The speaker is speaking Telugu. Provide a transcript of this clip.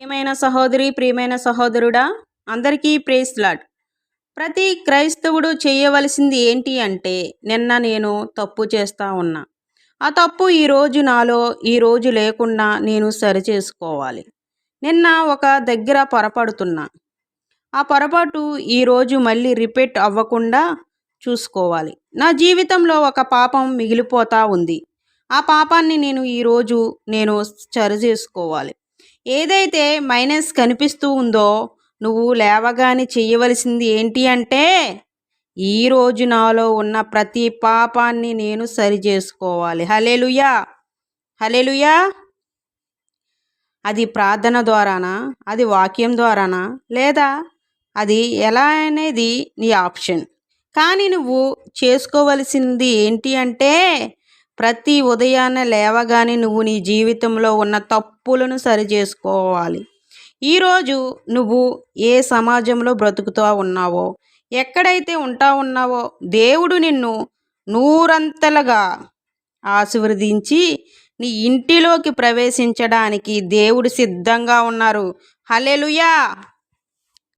ప్రియమైన సహోదరి ప్రియమైన సహోదరుడా అందరికీ ప్రేస్ లాడ్. ప్రతి క్రైస్తవుడు చేయవలసింది ఏంటి అంటే నిన్న నేను తప్పు చేస్తూ ఉన్నా. ఆ తప్పు ఈరోజు నాలో ఈరోజు లేకుండా నేను సరి చేసుకోవాలి. నిన్న ఒక దగ్గర పొరపడుతున్నా. ఆ పొరపాటు ఈరోజు మళ్ళీ రిపీట్ అవ్వకుండా చూసుకోవాలి. నా జీవితంలో ఒక పాపం మిగిలిపోతా ఉంది. ఆ పాపాన్ని నేను ఈరోజు నేను సరి చేసుకోవాలి. ఏదైతే మైనస్ కనిపిస్తూ ఉందో నువ్వు లేవగానే చేయవలసింది ఏంటి అంటే ఈరోజు నాలో ఉన్న ప్రతి పాపాన్ని నేను సరి చేసుకోవాలి. హలేలుయా హలేలుయా అది ప్రార్థన ద్వారానా? అది వాక్యం ద్వారానా? లేదా అది ఎలా అనేది నీ ఆప్షన్. కానీ నువ్వు చేసుకోవలసింది ఏంటి అంటే ప్రతి ఉదయాన్నే లేవగానే నువ్వు నీ జీవితంలో ఉన్న తప్పులను సరి చేసుకోవాలి ఈరోజు నువ్వు ఏ సమాజంలో బ్రతుకుతూ ఉన్నావో ఎక్కడైతే ఉంటా ఉన్నావో దేవుడు నిన్ను నూరంతలుగా ఆశీర్వదించి నీ ఇంటిలోకి ప్రవేశించడానికి దేవుడు సిద్ధంగా ఉన్నారు. హలెలుయా